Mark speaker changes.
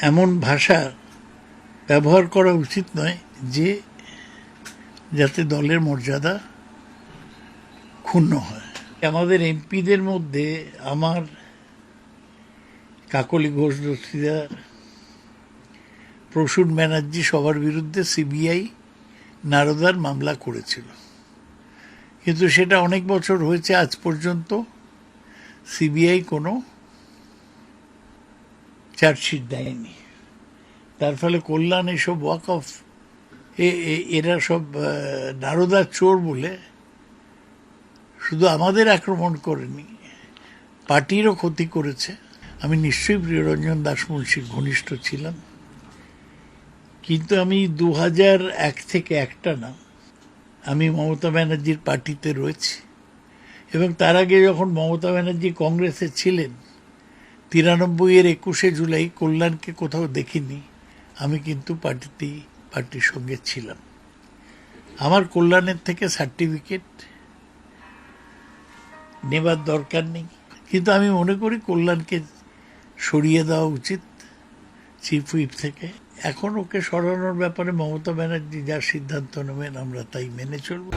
Speaker 1: এমন ভাষা ব্যবহার করা উচিত নয় যে যাতে দলের মর্যাদা ক্ষুণ্ণ হয়। আমাদের এমপিদের মধ্যে আমার কাকলি ঘোষ দস্তিদার, প্রসূন ব্যানার্জি সবার বিরুদ্ধে সিবিআই নারদার মামলা করেছিল। কিন্তু সেটা অনেক বছর হয়েছে, আজ পর্যন্ত সিবিআই কোনো চার্জশিট দেয়নি। তার ফলে কল্যাণ এসব ওয়াক অফ এরা সব নারদার চোর বলে শুধু আমাদের আক্রমণ করেনি, পার্টিরও ক্ষতি করেছে। আমি নিশ্চয়ই প্রিয়রঞ্জন দাস মুন্সির ঘনিষ্ঠ ছিলাম। কিন্তু আমি দু এক থেকে একটা না, আমি মমতা ব্যানার্জির পার্টিতে রয়েছি। এবং তার আগে যখন মমতা ব্যানার্জি কংগ্রেসে ছিলেন তিরানব্বই এর একুশে জুলাই কল্যাণকে কোথাও দেখিনি, আমি কিন্তু পার্টিতে, পার্টির সঙ্গে ছিলাম। আমার কল্যাণের থেকে সার্টিফিকেট নেবার দরকার নেই। কিন্তু আমি মনে করি কল্যাণকে সরিয়ে দেওয়া উচিত, চিফ হুইপ থেকে। এখন ওকে সরানোর ব্যাপারে মমতা ব্যানার্জি যা সিদ্ধান্ত নেবেন, আমরা তাই মেনে চলব।